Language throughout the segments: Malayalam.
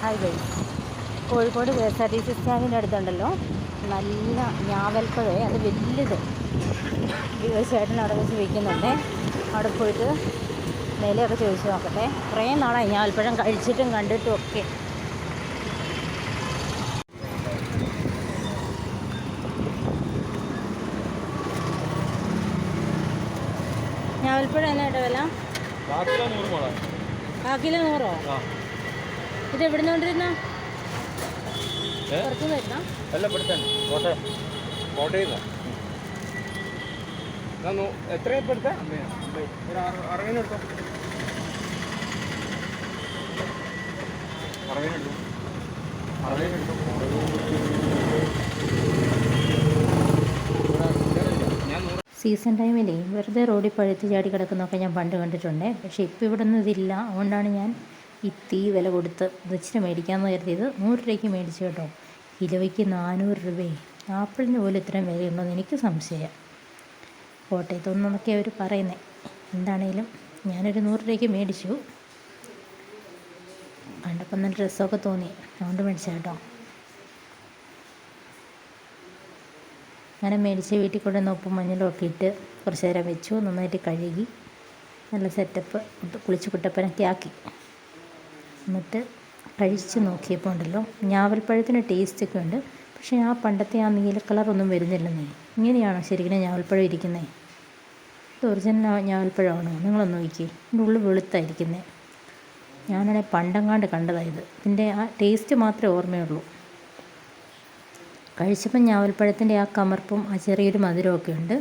Hi guys Kozhikode K S R T C സ്റ്റാൻഡിന്റെ അടുത്തുണ്ടല്ലോ. നല്ല ഞാവൽപ്പഴേ അത് വലുത്. ഒരു ചേട്ടൻ അവിടെ വെച്ച് വിൽക്കുന്നുണ്ട് അവിടെ പോയിട്ട് വിലയൊക്കെ ചോദിച്ച് നോക്കട്ടെ. കുറേ നാളായി ഞാവൽപ്പഴം കഴിച്ചിട്ടും കണ്ടിട്ടും ഒക്കെ. ഞാവൽപ്പഴം എന്നാ കേട്ടോ വില ബാക്കിയുള്ള നൂറ് കാക്കിലോ നൂറോ? ഇത് എവിടുന്ന് കൊണ്ടിരുന്ന ഏ? അല്ല ഇവിടുത്തെ കോട്ടയം. എത്രയും ഇപ്പം സീസൺ ടൈമിലേ വെറുതെ റോഡിൽ പഴുത്ത് ചാടി കിടക്കുന്നൊക്കെ ഞാൻ പണ്ട് കണ്ടിട്ടുണ്ട്. പക്ഷേ ഇപ്പോൾ ഇവിടെ ഒന്നും ഇതില്ല. അതുകൊണ്ടാണ് ഞാൻ ഈ തീ വില കൊടുത്ത് ഇച്ചിരി മേടിക്കാമെന്ന് കരുതിയത് നൂറ് രൂപയ്ക്ക് മേടിച്ചു കേട്ടോ. കിലോയ്ക്ക് നാനൂറ് രൂപയെ ആപ്പിളിന് പോലും ഇത്രയും വിലയുണ്ടോയെന്ന് എനിക്ക് സംശയം. കോട്ടയത്തൊന്നൊക്കെ അവർ പറയുന്നത് എന്താണേലും ഞാനൊരു നൂറ് രൂപയ്ക്ക് മേടിച്ചു. കണ്ടപ്പം നല്ല ഡ്രസ്സൊക്കെ തോന്നി. അതുകൊണ്ട് മേടിച്ച കേട്ടോ. അങ്ങനെ മേടിച്ച് വീട്ടിൽ കൊണ്ടുവന്ന് ഉപ്പും മഞ്ഞളും ഒക്കെ ഇട്ട് കുറച്ച് നേരം വെച്ചു. നന്നായിട്ട് കഴുകി. നല്ല സെറ്റപ്പ് കുളിച്ച് കുട്ടപ്പനൊക്കെ ആക്കി. എന്നിട്ട് കഴിച്ച് നോക്കിയപ്പോൾ ഉണ്ടല്ലോ. ഞാവൽപ്പഴത്തിന് ടേസ്റ്റൊക്കെ ഉണ്ട്. പക്ഷേ ആ പണ്ടത്തെ ആ നീല കളറൊന്നും വരുന്നില്ലെന്നേ. ഇങ്ങനെയാണോ ശരിക്കും ഞാവൽപ്പഴം ഇരിക്കുന്നത് ഇത് ഒറിജിനൽ ഞാവൽപ്പഴമാണോ നിങ്ങളൊന്ന് നോക്കിയേ ഇതിന്റെ ഉള്ളിൽ വെളുത്തായിരിക്കുന്നത് ഞാനാണെങ്കിൽ പണ്ടങ്ങാണ്ട് കണ്ടതായത് ഇതിന്റെ ആ ടേസ്റ്റ് മാത്രമേ ഓർമ്മയുള്ളൂ. കഴിച്ചപ്പോൾ ഞാവൽപ്പഴത്തിന്റെ ആ കമർപ്പും ആ ചെറിയൊരു മധുരമൊക്കെ ഉണ്ട്.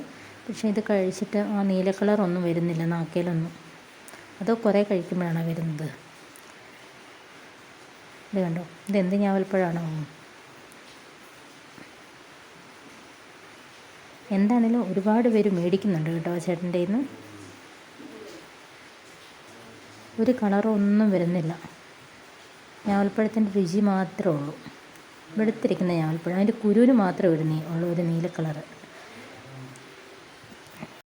പക്ഷേ ഇത് കഴിച്ചിട്ട് ആ നീല കളറൊന്നും വരുന്നില്ല നാക്കയിലൊന്നും അതോ കുറേ കഴിക്കുമ്പോഴാണ് വരുന്നത്? ഇത് കണ്ടോ? ഇത് എന്ത് ഞാവൽപ്പഴമാണോ എന്താണേലും ഒരുപാട് പേര് മേടിക്കുന്നുണ്ട് കേട്ടോ ചേട്ടന്റെ നിന്ന് ഒരു കളറും ഒന്നും വരുന്നില്ല. ഞാവൽപ്പഴത്തിന്റെ രുചി മാത്രമേ ഉള്ളൂ. വെളുത്തിരിക്കുന്ന ഞാവൽപ്പഴം. അതിന്റെ കുരുവിന് മാത്രമേ ഒരു നീ ഉള്ളൂ ഒരു നീല കളറ്.